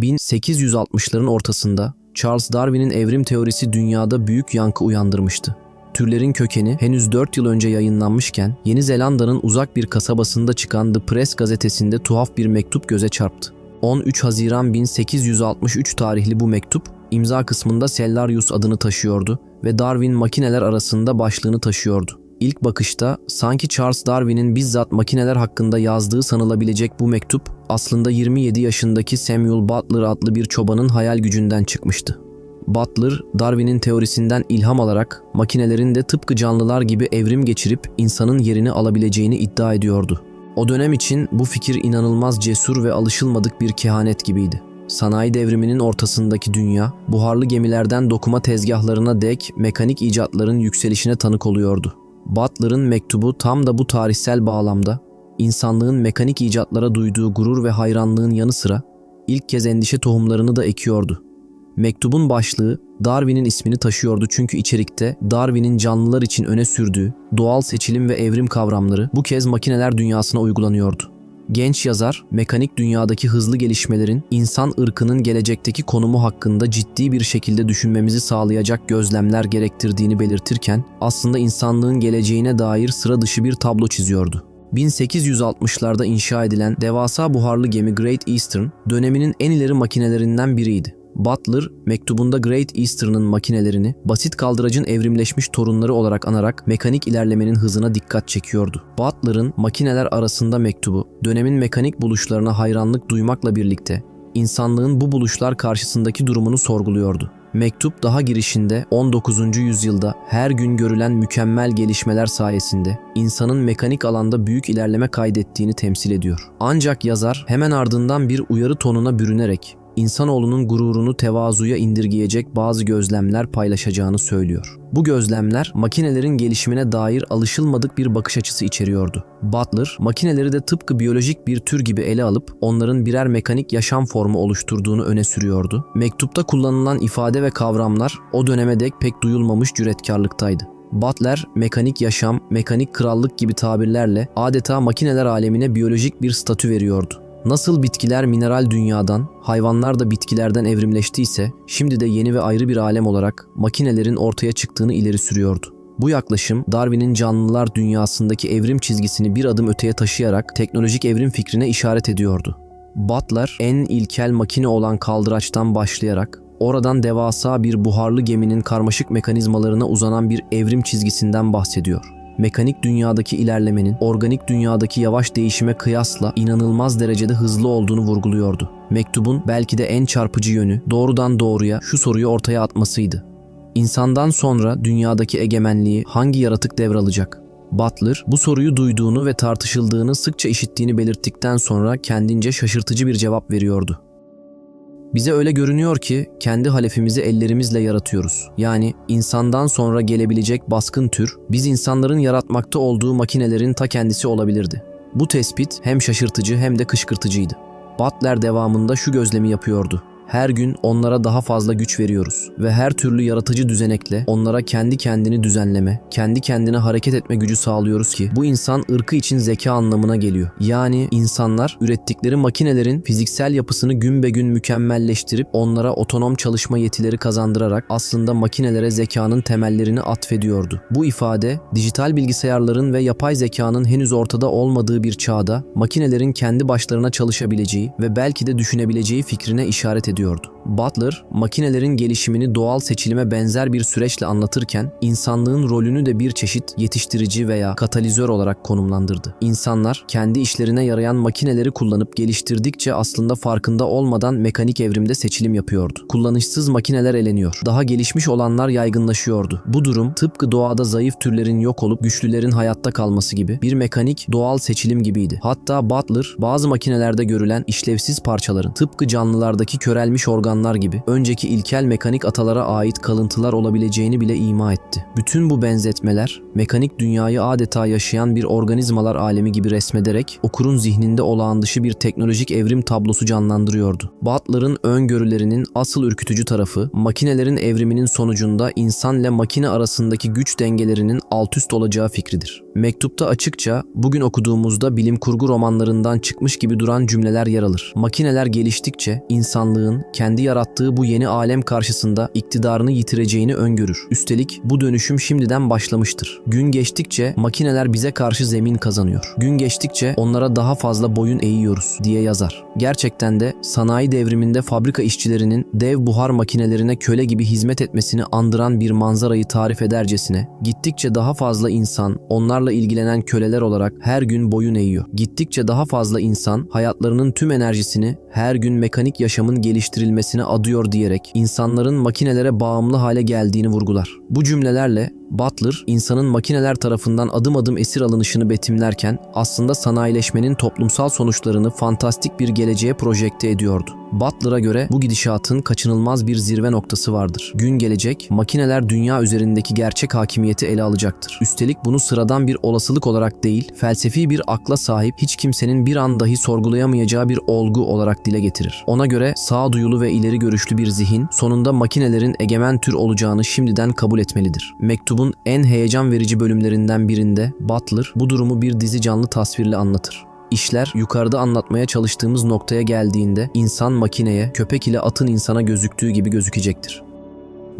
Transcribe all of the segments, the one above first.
1860'ların ortasında Charles Darwin'in evrim teorisi dünyada büyük yankı uyandırmıştı. Türlerin kökeni henüz 4 yıl önce yayınlanmışken Yeni Zelanda'nın uzak bir kasabasında çıkan The Press gazetesinde tuhaf bir mektup göze çarptı. 13 Haziran 1863 tarihli bu mektup imza kısmında Cellarius adını taşıyordu ve Darwin makineler arasında başlığını taşıyordu. İlk bakışta sanki Charles Darwin'in bizzat makineler hakkında yazdığı sanılabilecek bu mektup aslında 27 yaşındaki Samuel Butler adlı bir çobanın hayal gücünden çıkmıştı. Butler, Darwin'in teorisinden ilham alarak makinelerin de tıpkı canlılar gibi evrim geçirip insanın yerini alabileceğini iddia ediyordu. O dönem için bu fikir inanılmaz cesur ve alışılmadık bir kehanet gibiydi. Sanayi devriminin ortasındaki dünya, buharlı gemilerden dokuma tezgahlarına dek mekanik icatların yükselişine tanık oluyordu. Butler'ın mektubu tam da bu tarihsel bağlamda, insanlığın mekanik icatlara duyduğu gurur ve hayranlığın yanı sıra ilk kez endişe tohumlarını da ekiyordu. Mektubun başlığı Darwin'in ismini taşıyordu çünkü içerikte Darwin'in canlılar için öne sürdüğü doğal seçilim ve evrim kavramları bu kez makineler dünyasına uygulanıyordu. Genç yazar, mekanik dünyadaki hızlı gelişmelerin insan ırkının gelecekteki konumu hakkında ciddi bir şekilde düşünmemizi sağlayacak gözlemler gerektirdiğini belirtirken aslında insanlığın geleceğine dair sıra dışı bir tablo çiziyordu. 1860'larda inşa edilen devasa buharlı gemi Great Eastern döneminin en ileri makinelerinden biriydi. Butler, mektubunda Great Eastern'ın makinelerini basit kaldıracın evrimleşmiş torunları olarak anarak mekanik ilerlemenin hızına dikkat çekiyordu. Butler'ın makineler arasında mektubu, dönemin mekanik buluşlarına hayranlık duymakla birlikte insanlığın bu buluşlar karşısındaki durumunu sorguluyordu. Mektup daha girişinde 19. yüzyılda her gün görülen mükemmel gelişmeler sayesinde insanın mekanik alanda büyük ilerleme kaydettiğini temsil ediyor. Ancak yazar hemen ardından bir uyarı tonuna bürünerek insanoğlunun gururunu tevazuya indirgeyecek bazı gözlemler paylaşacağını söylüyor. Bu gözlemler makinelerin gelişimine dair alışılmadık bir bakış açısı içeriyordu. Butler, makineleri de tıpkı biyolojik bir tür gibi ele alıp onların birer mekanik yaşam formu oluşturduğunu öne sürüyordu. Mektupta kullanılan ifade ve kavramlar o döneme dek pek duyulmamış cüretkarlıktaydı. Butler, mekanik yaşam, mekanik krallık gibi tabirlerle adeta makineler alemine biyolojik bir statü veriyordu. Nasıl bitkiler mineral dünyadan, hayvanlar da bitkilerden evrimleştiyse, şimdi de yeni ve ayrı bir alem olarak makinelerin ortaya çıktığını ileri sürüyordu. Bu yaklaşım Darwin'in canlılar dünyasındaki evrim çizgisini bir adım öteye taşıyarak teknolojik evrim fikrine işaret ediyordu. Butler en ilkel makine olan kaldıraçtan başlayarak oradan devasa bir buharlı geminin karmaşık mekanizmalarına uzanan bir evrim çizgisinden bahsediyor mekanik dünyadaki ilerlemenin organik dünyadaki yavaş değişime kıyasla inanılmaz derecede hızlı olduğunu vurguluyordu. Mektubun belki de en çarpıcı yönü doğrudan doğruya şu soruyu ortaya atmasıydı. İnsandan sonra dünyadaki egemenliği hangi yaratık devralacak? Butler bu soruyu duyduğunu ve tartışıldığını sıkça işittiğini belirttikten sonra kendince şaşırtıcı bir cevap veriyordu. Bize öyle görünüyor ki kendi halefimizi ellerimizle yaratıyoruz. Yani insandan sonra gelebilecek baskın tür biz insanların yaratmakta olduğu makinelerin ta kendisi olabilirdi. Bu tespit hem şaşırtıcı hem de kışkırtıcıydı. Butler devamında şu gözlemi yapıyordu. Her gün onlara daha fazla güç veriyoruz ve her türlü yaratıcı düzenekle onlara kendi kendini düzenleme, kendi kendine hareket etme gücü sağlıyoruz ki bu insan ırkı için zeka anlamına geliyor. Yani insanlar ürettikleri makinelerin fiziksel yapısını gün be gün mükemmelleştirip onlara otonom çalışma yetileri kazandırarak aslında makinelere zekanın temellerini atfediyordu. Bu ifade dijital bilgisayarların ve yapay zekanın henüz ortada olmadığı bir çağda makinelerin kendi başlarına çalışabileceği ve belki de düşünebileceği fikrine işaret ediyor ediyordu. Butler, makinelerin gelişimini doğal seçilime benzer bir süreçle anlatırken insanlığın rolünü de bir çeşit yetiştirici veya katalizör olarak konumlandırdı. İnsanlar kendi işlerine yarayan makineleri kullanıp geliştirdikçe aslında farkında olmadan mekanik evrimde seçilim yapıyordu. Kullanışsız makineler eleniyor. Daha gelişmiş olanlar yaygınlaşıyordu. Bu durum tıpkı doğada zayıf türlerin yok olup güçlülerin hayatta kalması gibi bir mekanik doğal seçilim gibiydi. Hatta Butler bazı makinelerde görülen işlevsiz parçaların tıpkı canlılardaki körelmiş organlar gibi önceki ilkel mekanik atalara ait kalıntılar olabileceğini bile ima etti. Bütün bu benzetmeler mekanik dünyayı adeta yaşayan bir organizmalar alemi gibi resmederek okurun zihninde olağan dışı bir teknolojik evrim tablosu canlandırıyordu. Butler'ın öngörülerinin asıl ürkütücü tarafı makinelerin evriminin sonucunda insan ile makine arasındaki güç dengelerinin alt üst olacağı fikridir. Mektupta açıkça bugün okuduğumuzda bilim kurgu romanlarından çıkmış gibi duran cümleler yer alır. Makineler geliştikçe insanlığın kendi yarattığı bu yeni alem karşısında iktidarını yitireceğini öngörür. Üstelik bu dönüşüm şimdiden başlamıştır. Gün geçtikçe makineler bize karşı zemin kazanıyor. Gün geçtikçe onlara daha fazla boyun eğiyoruz diye yazar. Gerçekten de sanayi devriminde fabrika işçilerinin dev buhar makinelerine köle gibi hizmet etmesini andıran bir manzarayı tarif edercesine gittikçe daha fazla insan onlarla ilgilenen köleler olarak her gün boyun eğiyor. Gittikçe daha fazla insan hayatlarının tüm enerjisini her gün mekanik yaşamın geliştirilmesine adıyor diyerek insanların makinelere bağımlı hale geldiğini vurgular. Bu cümlelerle Butler, insanın makineler tarafından adım adım esir alınışını betimlerken aslında sanayileşmenin toplumsal sonuçlarını fantastik bir geleceğe projekte ediyordu. Butler'a göre bu gidişatın kaçınılmaz bir zirve noktası vardır. Gün gelecek, makineler dünya üzerindeki gerçek hakimiyeti ele alacaktır. Üstelik bunu sıradan bir olasılık olarak değil, felsefi bir akla sahip hiç kimsenin bir an dahi sorgulayamayacağı bir olgu olarak dile getirir. Ona göre sağduyulu ve ileri görüşlü bir zihin sonunda makinelerin egemen tür olacağını şimdiden kabul etmelidir. Mektubun en heyecan verici bölümlerinden birinde Butler bu durumu bir dizi canlı tasvirle anlatır. İşler yukarıda anlatmaya çalıştığımız noktaya geldiğinde insan makineye, köpek ile atın insana gözüktüğü gibi gözükecektir.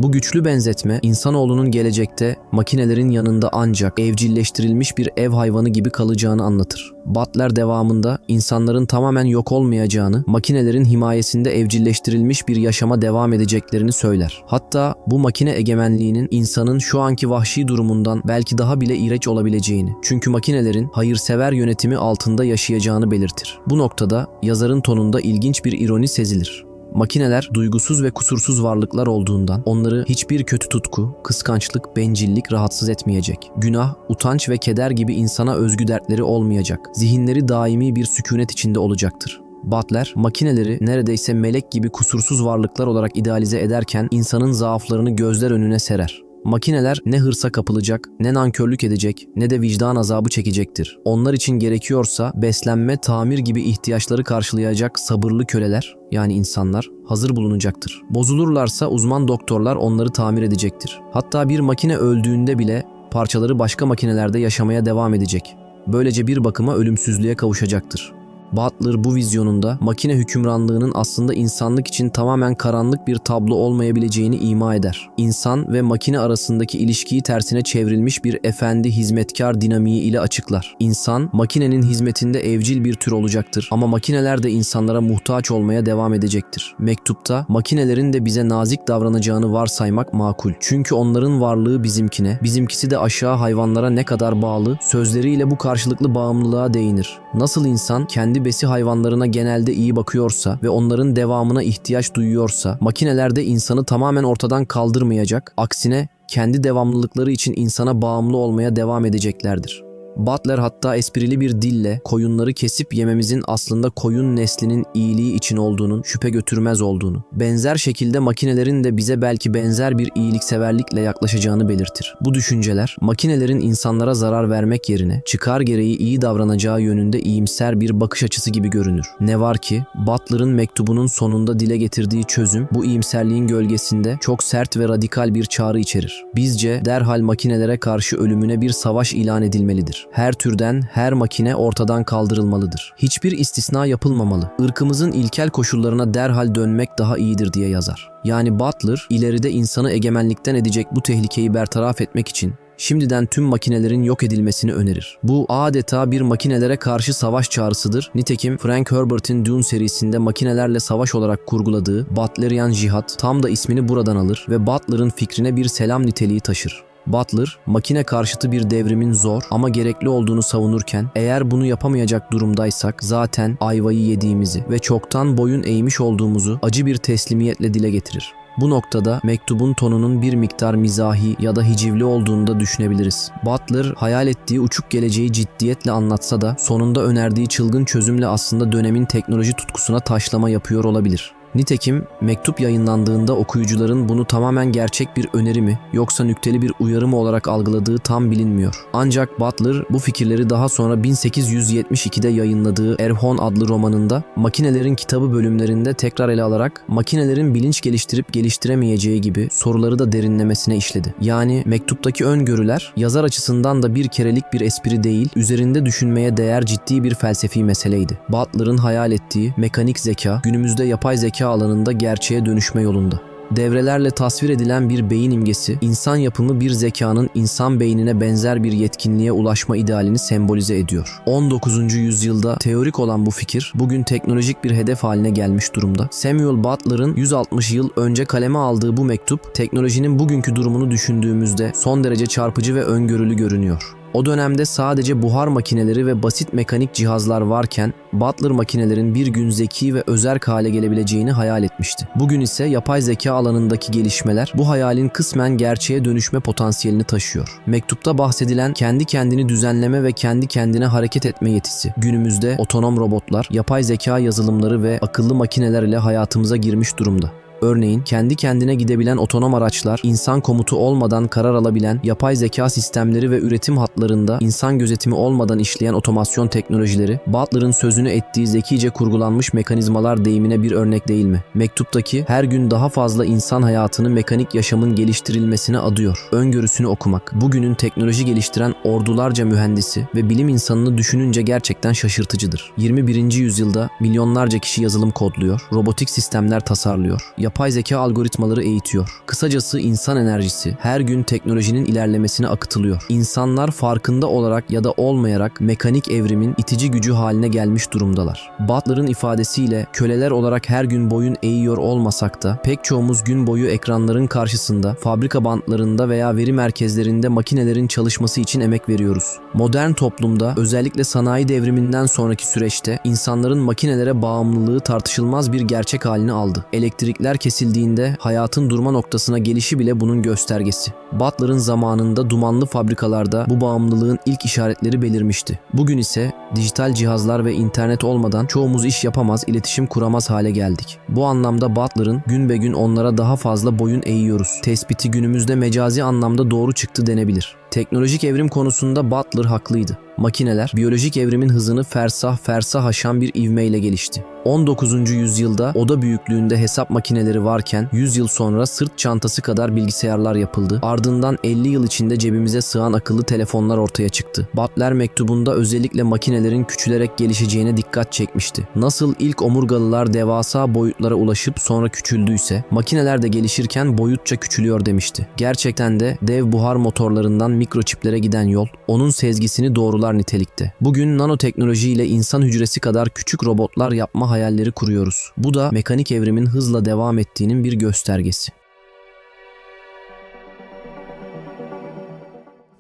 Bu güçlü benzetme insanoğlunun gelecekte makinelerin yanında ancak evcilleştirilmiş bir ev hayvanı gibi kalacağını anlatır. Butler devamında insanların tamamen yok olmayacağını, makinelerin himayesinde evcilleştirilmiş bir yaşama devam edeceklerini söyler. Hatta bu makine egemenliğinin insanın şu anki vahşi durumundan belki daha bile iğrenç olabileceğini, çünkü makinelerin hayırsever yönetimi altında yaşayacağını belirtir. Bu noktada yazarın tonunda ilginç bir ironi sezilir. Makineler duygusuz ve kusursuz varlıklar olduğundan onları hiçbir kötü tutku, kıskançlık, bencillik rahatsız etmeyecek. Günah, utanç ve keder gibi insana özgü dertleri olmayacak. Zihinleri daimi bir sükunet içinde olacaktır. Butler, makineleri neredeyse melek gibi kusursuz varlıklar olarak idealize ederken insanın zaaflarını gözler önüne serer. Makineler ne hırsa kapılacak, ne nankörlük edecek, ne de vicdan azabı çekecektir. Onlar için gerekiyorsa beslenme, tamir gibi ihtiyaçları karşılayacak sabırlı köleler, yani insanlar hazır bulunacaktır. Bozulurlarsa uzman doktorlar onları tamir edecektir. Hatta bir makine öldüğünde bile parçaları başka makinelerde yaşamaya devam edecek. Böylece bir bakıma ölümsüzlüğe kavuşacaktır. Butler bu vizyonunda makine hükümranlığının aslında insanlık için tamamen karanlık bir tablo olmayabileceğini ima eder. İnsan ve makine arasındaki ilişkiyi tersine çevrilmiş bir efendi hizmetkar dinamiği ile açıklar. İnsan makinenin hizmetinde evcil bir tür olacaktır ama makineler de insanlara muhtaç olmaya devam edecektir. Mektupta makinelerin de bize nazik davranacağını varsaymak makul. Çünkü onların varlığı bizimkine, bizimkisi de aşağı hayvanlara ne kadar bağlı sözleriyle bu karşılıklı bağımlılığa değinir. Nasıl insan kendi besi hayvanlarına genelde iyi bakıyorsa ve onların devamına ihtiyaç duyuyorsa, makineler de insanı tamamen ortadan kaldırmayacak, aksine kendi devamlılıkları için insana bağımlı olmaya devam edeceklerdir. Butler hatta esprili bir dille koyunları kesip yememizin aslında koyun neslinin iyiliği için olduğunun şüphe götürmez olduğunu, benzer şekilde makinelerin de bize belki benzer bir iyilikseverlikle yaklaşacağını belirtir. Bu düşünceler makinelerin insanlara zarar vermek yerine çıkar gereği iyi davranacağı yönünde iyimser bir bakış açısı gibi görünür. Ne var ki Butler'ın mektubunun sonunda dile getirdiği çözüm bu iyimserliğin gölgesinde çok sert ve radikal bir çağrı içerir. Bizce derhal makinelere karşı ölümüne bir savaş ilan edilmelidir. Her türden her makine ortadan kaldırılmalıdır. Hiçbir istisna yapılmamalı. Irkımızın ilkel koşullarına derhal dönmek daha iyidir diye yazar. Yani Butler ileride insanı egemenlikten edecek bu tehlikeyi bertaraf etmek için şimdiden tüm makinelerin yok edilmesini önerir. Bu adeta bir makinelere karşı savaş çağrısıdır. Nitekim Frank Herbert'in Dune serisinde makinelerle savaş olarak kurguladığı Butlerian Cihat tam da ismini buradan alır ve Butler'ın fikrine bir selam niteliği taşır. Butler, makine karşıtı bir devrimin zor ama gerekli olduğunu savunurken eğer bunu yapamayacak durumdaysak zaten ayvayı yediğimizi ve çoktan boyun eğmiş olduğumuzu acı bir teslimiyetle dile getirir. Bu noktada mektubun tonunun bir miktar mizahi ya da hicivli olduğunu da düşünebiliriz. Butler hayal ettiği uçuk geleceği ciddiyetle anlatsa da sonunda önerdiği çılgın çözümle aslında dönemin teknoloji tutkusuna taşlama yapıyor olabilir. Nitekim mektup yayınlandığında okuyucuların bunu tamamen gerçek bir öneri mi yoksa nükteli bir uyarı mı olarak algıladığı tam bilinmiyor. Ancak Butler bu fikirleri daha sonra 1872'de yayınladığı Erhon adlı romanında makinelerin kitabı bölümlerinde tekrar ele alarak makinelerin bilinç geliştirip geliştiremeyeceği gibi soruları da derinlemesine işledi. Yani mektuptaki öngörüler yazar açısından da bir kerelik bir espri değil, üzerinde düşünmeye değer ciddi bir felsefi meseleydi. Butler'ın hayal ettiği mekanik zeka günümüzde yapay zeka alanında gerçeğe dönüşme yolunda. Devrelerle tasvir edilen bir beyin imgesi, insan yapımı bir zekanın insan beynine benzer bir yetkinliğe ulaşma idealini sembolize ediyor. 19. yüzyılda teorik olan bu fikir, bugün teknolojik bir hedef haline gelmiş durumda. Samuel Butler'ın 160 yıl önce kaleme aldığı bu mektup, teknolojinin bugünkü durumunu düşündüğümüzde son derece çarpıcı ve öngörülü görünüyor. O dönemde sadece buhar makineleri ve basit mekanik cihazlar varken Butler makinelerin bir gün zeki ve özerk hale gelebileceğini hayal etmişti. Bugün ise yapay zeka alanındaki gelişmeler bu hayalin kısmen gerçeğe dönüşme potansiyelini taşıyor. Mektupta bahsedilen kendi kendini düzenleme ve kendi kendine hareket etme yetisi günümüzde otonom robotlar, yapay zeka yazılımları ve akıllı makineler ile hayatımıza girmiş durumda. Örneğin kendi kendine gidebilen otonom araçlar, insan komutu olmadan karar alabilen yapay zeka sistemleri ve üretim hatlarında insan gözetimi olmadan işleyen otomasyon teknolojileri, Butler'ın sözünü ettiği zekice kurgulanmış mekanizmalar deyimine bir örnek değil mi? Mektuptaki her gün daha fazla insan hayatını mekanik yaşamın geliştirilmesine adıyor. Öngörüsünü okumak, bugünün teknoloji geliştiren ordularca mühendisi ve bilim insanını düşününce gerçekten şaşırtıcıdır. 21. yüzyılda milyonlarca kişi yazılım kodluyor, robotik sistemler tasarlıyor, yapay zeka algoritmaları eğitiyor. Kısacası insan enerjisi her gün teknolojinin ilerlemesine akıtılıyor. İnsanlar farkında olarak ya da olmayarak mekanik evrimin itici gücü haline gelmiş durumdalar. Butler'ın ifadesiyle köleler olarak her gün boyun eğiyor olmasak da pek çoğumuz gün boyu ekranların karşısında, fabrika bantlarında veya veri merkezlerinde makinelerin çalışması için emek veriyoruz. Modern toplumda özellikle sanayi devriminden sonraki süreçte insanların makinelere bağımlılığı tartışılmaz bir gerçek halini aldı. Elektrikler kesildiğinde hayatın durma noktasına gelişi bile bunun göstergesi. Butler'ın zamanında dumanlı fabrikalarda bu bağımlılığın ilk işaretleri belirmişti. Bugün ise dijital cihazlar ve internet olmadan çoğumuz iş yapamaz, iletişim kuramaz hale geldik. Bu anlamda Butler'ın gün be gün onlara daha fazla boyun eğiyoruz. Tespiti günümüzde mecazi anlamda doğru çıktı denebilir. Teknolojik evrim konusunda Butler haklıydı. Makineler biyolojik evrimin hızını fersah fersah aşan bir ivmeyle gelişti. 19. yüzyılda oda büyüklüğünde hesap makineleri varken 100 yıl sonra sırt çantası kadar bilgisayarlar yapıldı. Ardından 50 yıl içinde cebimize sığan akıllı telefonlar ortaya çıktı. Butler mektubunda özellikle makinelerin küçülerek gelişeceğine dikkat çekmişti. Nasıl ilk omurgalılar devasa boyutlara ulaşıp sonra küçüldüyse, makineler de gelişirken boyutça küçülüyor demişti. Gerçekten de dev buhar motorlarından mikroçiplere giden yol onun sezgisini doğrular nitelikte. Bugün nanoteknoloji ile insan hücresi kadar küçük robotlar yapma hayalleri kuruyoruz. Bu da mekanik evrimin hızla devam ettiğinin bir göstergesi.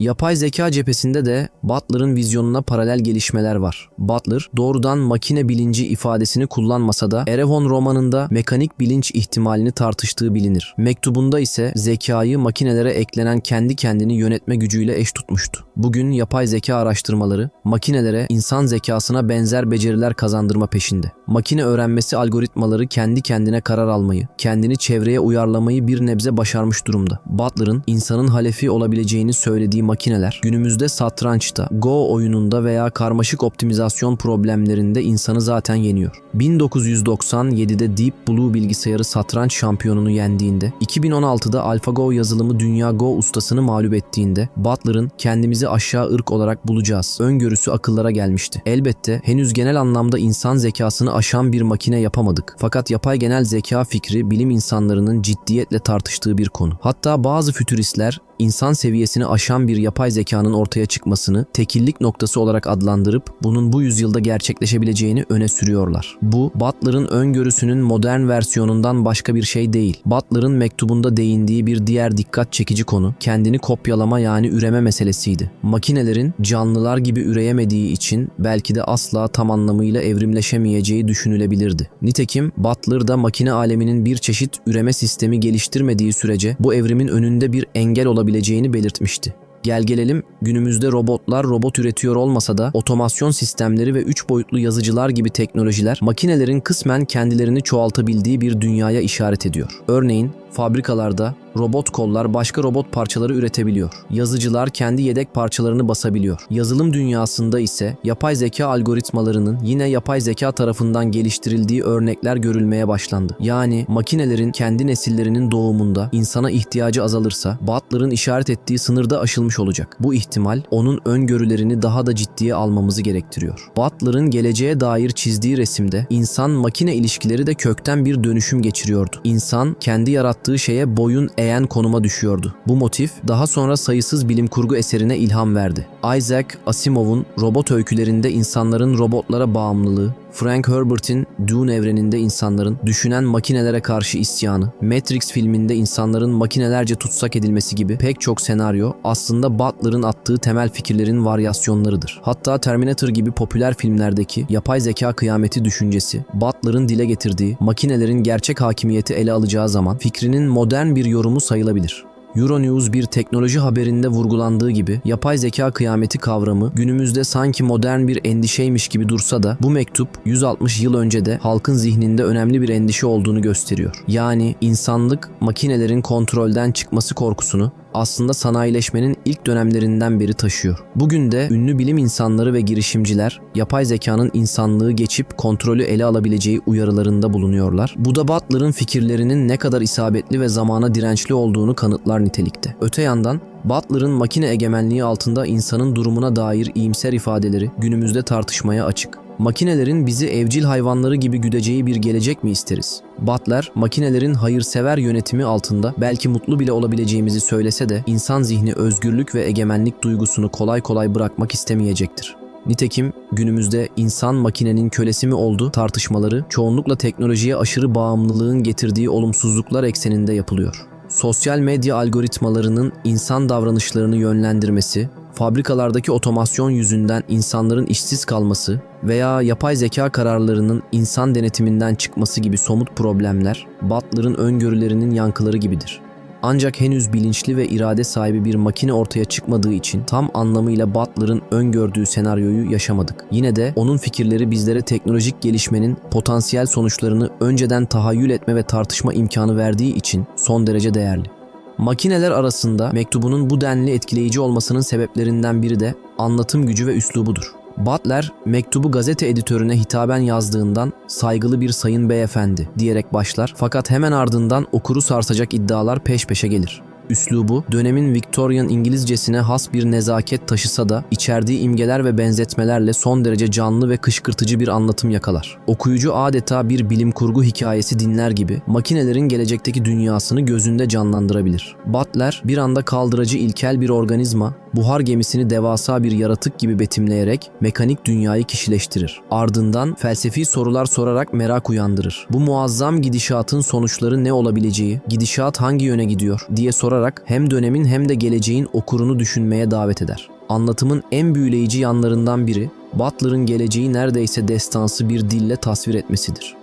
Yapay zeka cephesinde de Butler'ın vizyonuna paralel gelişmeler var. Butler doğrudan makine bilinci ifadesini kullanmasa da Erewhon romanında mekanik bilinç ihtimalini tartıştığı bilinir. Mektubunda ise zekayı makinelere eklenen kendi kendini yönetme gücüyle eş tutmuştu. Bugün yapay zeka araştırmaları makinelere insan zekasına benzer beceriler kazandırma peşinde. Makine öğrenmesi algoritmaları kendi kendine karar almayı, kendini çevreye uyarlamayı bir nebze başarmış durumda. Butler'ın insanın halefi olabileceğini söylediği makineler günümüzde satrançta, Go oyununda veya karmaşık optimizasyon problemlerinde insanı zaten yeniyor. 1997'de Deep Blue bilgisayarı satranç şampiyonunu yendiğinde, 2016'da AlphaGo yazılımı Dünya Go ustasını mağlup ettiğinde Butler'ın kendimizi aşağı ırk olarak bulacağız öngörüsü akıllara gelmişti. Elbette henüz genel anlamda insan zekasını aşan bir makine yapamadık. Fakat yapay genel zeka fikri bilim insanlarının ciddiyetle tartıştığı bir konu. Hatta bazı fütüristler insan seviyesini aşan bir yapay zekanın ortaya çıkmasını tekillik noktası olarak adlandırıp bunun bu yüzyılda gerçekleşebileceğini öne sürüyorlar. Bu Butler'ın öngörüsünün modern versiyonundan başka bir şey değil. Butler'ın mektubunda değindiği bir diğer dikkat çekici konu kendini kopyalama yani üreme meselesiydi. Makinelerin canlılar gibi üreyemediği için belki de asla tam anlamıyla evrimleşemeyeceği düşünülebilirdi. Nitekim Butler da makine aleminin bir çeşit üreme sistemi geliştirmediği sürece bu evrimin önünde bir engel olabileceğini belirtmişti. Gel gelelim günümüzde robotlar robot üretiyor olmasa da otomasyon sistemleri ve 3 boyutlu yazıcılar gibi teknolojiler makinelerin kısmen kendilerini çoğaltabildiği bir dünyaya işaret ediyor. Örneğin fabrikalarda robot kollar başka robot parçaları üretebiliyor. Yazıcılar kendi yedek parçalarını basabiliyor. Yazılım dünyasında ise yapay zeka algoritmalarının yine yapay zeka tarafından geliştirildiği örnekler görülmeye başlandı. Yani makinelerin kendi nesillerinin doğumunda insana ihtiyacı azalırsa Butler'ın işaret ettiği sınırda aşılmış olacak. Bu ihtimal onun öngörülerini daha da ciddiye almamızı gerektiriyor. Butler'ın geleceğe dair çizdiği resimde insan makine ilişkileri de kökten bir dönüşüm geçiriyordu. İnsan kendi yarattığı şeye boyun eğen konuma düşüyordu. Bu motif daha sonra sayısız bilim kurgu eserine ilham verdi. Isaac Asimov'un robot öykülerinde insanların robotlara bağımlılığı, Frank Herbert'in Dune evreninde insanların düşünen makinelere karşı isyanı, Matrix filminde insanların makinelerce tutsak edilmesi gibi pek çok senaryo aslında Butler'ın attığı temel fikirlerin varyasyonlarıdır. Hatta Terminator gibi popüler filmlerdeki yapay zeka kıyameti düşüncesi, Butler'ın dile getirdiği makinelerin gerçek hakimiyeti ele alacağı zaman fikrinin modern bir yorumu sayılabilir. Euronews bir teknoloji haberinde vurgulandığı gibi yapay zeka kıyameti kavramı günümüzde sanki modern bir endişeymiş gibi dursa da bu mektup 160 yıl önce de halkın zihninde önemli bir endişe olduğunu gösteriyor. Yani insanlık makinelerin kontrolden çıkması korkusunu aslında sanayileşmenin ilk dönemlerinden beri taşıyor. Bugün de ünlü bilim insanları ve girişimciler yapay zekanın insanlığı geçip kontrolü ele alabileceği uyarılarında bulunuyorlar. Bu da Butler'ın fikirlerinin ne kadar isabetli ve zamana dirençli olduğunu kanıtlar nitelikte. Öte yandan Butler'ın makine egemenliği altında insanın durumuna dair iyimser ifadeleri günümüzde tartışmaya açık. Makinelerin bizi evcil hayvanları gibi güdeceği bir gelecek mi isteriz? Butler, makinelerin hayırsever yönetimi altında belki mutlu bile olabileceğimizi söylese de insan zihni özgürlük ve egemenlik duygusunu kolay kolay bırakmak istemeyecektir. Nitekim günümüzde insan makinenin kölesi mi oldu tartışmaları çoğunlukla teknolojiye aşırı bağımlılığın getirdiği olumsuzluklar ekseninde yapılıyor. Sosyal medya algoritmalarının insan davranışlarını yönlendirmesi, fabrikalardaki otomasyon yüzünden insanların işsiz kalması veya yapay zeka kararlarının insan denetiminden çıkması gibi somut problemler Butler'ın öngörülerinin yankıları gibidir. Ancak henüz bilinçli ve irade sahibi bir makine ortaya çıkmadığı için tam anlamıyla Butler'ın öngördüğü senaryoyu yaşamadık. Yine de onun fikirleri bizlere teknolojik gelişmenin potansiyel sonuçlarını önceden tahayyül etme ve tartışma imkanı verdiği için son derece değerli. Makineler arasında mektubunun bu denli etkileyici olmasının sebeplerinden biri de anlatım gücü ve üslubudur. Butler mektubu gazete editörüne hitaben yazdığından saygılı bir sayın beyefendi diyerek başlar fakat hemen ardından okuru sarsacak iddialar peş peşe gelir. Üslubu dönemin Victorian İngilizcesine has bir nezaket taşısa da içerdiği imgeler ve benzetmelerle son derece canlı ve kışkırtıcı bir anlatım yakalar. Okuyucu adeta bir bilim kurgu hikayesi dinler gibi makinelerin gelecekteki dünyasını gözünde canlandırabilir. Butler bir anda kaldırıcı ilkel bir organizma, buhar gemisini devasa bir yaratık gibi betimleyerek mekanik dünyayı kişileştirir. Ardından felsefi sorular sorarak merak uyandırır. Bu muazzam gidişatın sonuçları ne olabileceği, gidişat hangi yöne gidiyor diye sorarak hem dönemin hem de geleceğin okurunu düşünmeye davet eder. Anlatımın en büyüleyici yanlarından biri Butler'ın geleceği neredeyse destansı bir dille tasvir etmesidir.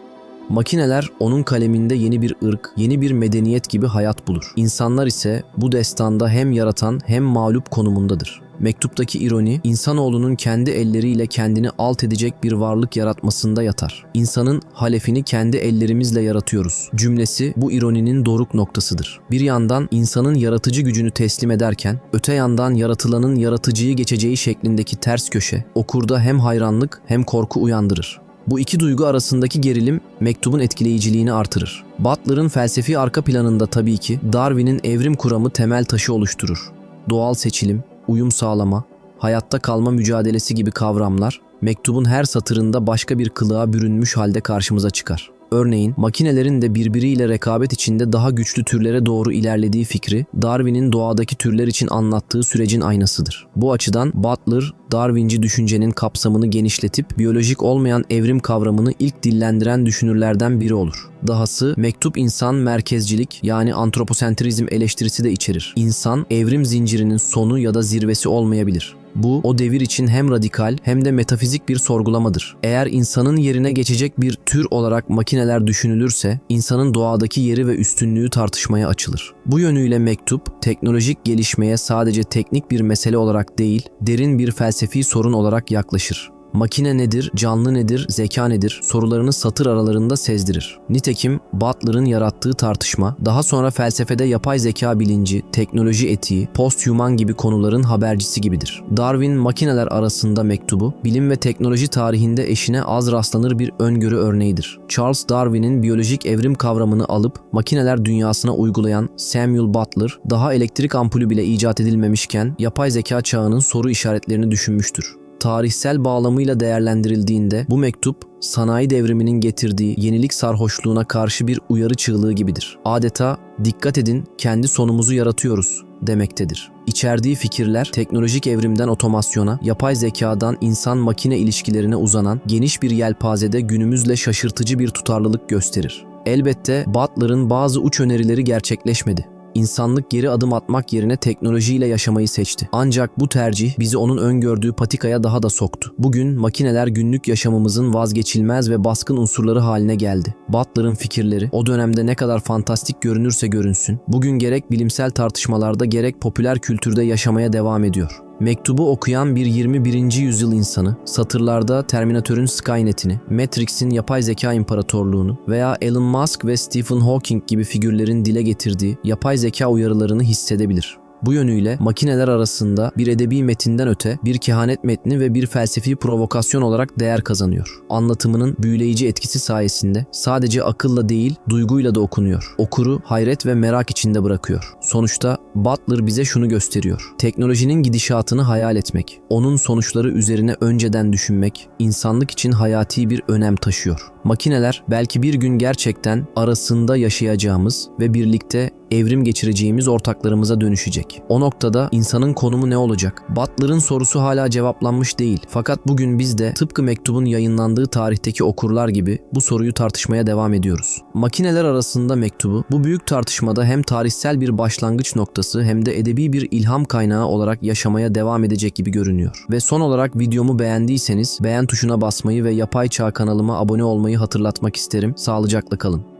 Makineler onun kaleminde yeni bir ırk, yeni bir medeniyet gibi hayat bulur. İnsanlar ise bu destanda hem yaratan hem mağlup konumundadır. Mektuptaki ironi, insanoğlunun kendi elleriyle kendini alt edecek bir varlık yaratmasında yatar. İnsanın halefini kendi ellerimizle yaratıyoruz. Cümlesi bu ironinin doruk noktasıdır. Bir yandan insanın yaratıcı gücünü teslim ederken, öte yandan yaratılanın yaratıcıyı geçeceği şeklindeki ters köşe, okurda hem hayranlık hem korku uyandırır. Bu iki duygu arasındaki gerilim mektubun etkileyiciliğini artırır. Butler'ın felsefi arka planında tabii ki Darwin'in evrim kuramı temel taşı oluşturur. Doğal seçilim, uyum sağlama, hayatta kalma mücadelesi gibi kavramlar mektubun her satırında başka bir kılığa bürünmüş halde karşımıza çıkar. Örneğin makinelerin de birbiriyle rekabet içinde daha güçlü türlere doğru ilerlediği fikri Darwin'in doğadaki türler için anlattığı sürecin aynasıdır. Bu açıdan Butler, Darwinci düşüncenin kapsamını genişletip biyolojik olmayan evrim kavramını ilk dillendiren düşünürlerden biri olur. Dahası mektup insan merkezcilik yani antroposentrizm eleştirisi de içerir. İnsan evrim zincirinin sonu ya da zirvesi olmayabilir. Bu o devir için hem radikal hem de metafizik bir sorgulamadır. Eğer insanın yerine geçecek bir tür olarak makineler düşünülürse insanın doğadaki yeri ve üstünlüğü tartışmaya açılır. Bu yönüyle mektup teknolojik gelişmeye sadece teknik bir mesele olarak değil, derin bir felsefi sorun olarak yaklaşır. Makine nedir, canlı nedir, zeka nedir sorularını satır aralarında sezdirir. Nitekim Butler'ın yarattığı tartışma, daha sonra felsefede yapay zeka bilinci, teknoloji etiği, posthuman gibi konuların habercisi gibidir. Darwin makineler arasında mektubu, bilim ve teknoloji tarihinde eşine az rastlanır bir öngörü örneğidir. Charles Darwin'in biyolojik evrim kavramını alıp makineler dünyasına uygulayan Samuel Butler, daha elektrik ampulü bile icat edilmemişken yapay zeka çağının soru işaretlerini düşünmüştür tarihsel bağlamıyla değerlendirildiğinde bu mektup sanayi devriminin getirdiği yenilik sarhoşluğuna karşı bir uyarı çığlığı gibidir. Adeta dikkat edin kendi sonumuzu yaratıyoruz demektedir. İçerdiği fikirler teknolojik evrimden otomasyona, yapay zekadan insan makine ilişkilerine uzanan geniş bir yelpazede günümüzle şaşırtıcı bir tutarlılık gösterir. Elbette Butler'ın bazı uç önerileri gerçekleşmedi insanlık geri adım atmak yerine teknolojiyle yaşamayı seçti. Ancak bu tercih bizi onun öngördüğü patikaya daha da soktu. Bugün makineler günlük yaşamımızın vazgeçilmez ve baskın unsurları haline geldi. Butler'ın fikirleri o dönemde ne kadar fantastik görünürse görünsün, bugün gerek bilimsel tartışmalarda gerek popüler kültürde yaşamaya devam ediyor. Mektubu okuyan bir 21. yüzyıl insanı, satırlarda Terminator'ın Skynet'ini, Matrix'in yapay zeka imparatorluğunu veya Elon Musk ve Stephen Hawking gibi figürlerin dile getirdiği yapay zeka uyarılarını hissedebilir. Bu yönüyle makineler arasında bir edebi metinden öte bir kehanet metni ve bir felsefi provokasyon olarak değer kazanıyor. Anlatımının büyüleyici etkisi sayesinde sadece akılla değil duyguyla da okunuyor. Okuru hayret ve merak içinde bırakıyor. Sonuçta Butler bize şunu gösteriyor. Teknolojinin gidişatını hayal etmek, onun sonuçları üzerine önceden düşünmek insanlık için hayati bir önem taşıyor. Makineler belki bir gün gerçekten arasında yaşayacağımız ve birlikte evrim geçireceğimiz ortaklarımıza dönüşecek. O noktada insanın konumu ne olacak? Butler'ın sorusu hala cevaplanmış değil. Fakat bugün biz de tıpkı mektubun yayınlandığı tarihteki okurlar gibi bu soruyu tartışmaya devam ediyoruz. Makineler arasında mektubu bu büyük tartışmada hem tarihsel bir başlangıç noktası hem de edebi bir ilham kaynağı olarak yaşamaya devam edecek gibi görünüyor. Ve son olarak videomu beğendiyseniz beğen tuşuna basmayı ve Yapay Çağ kanalıma abone olmayı hatırlatmak isterim. Sağlıcakla kalın.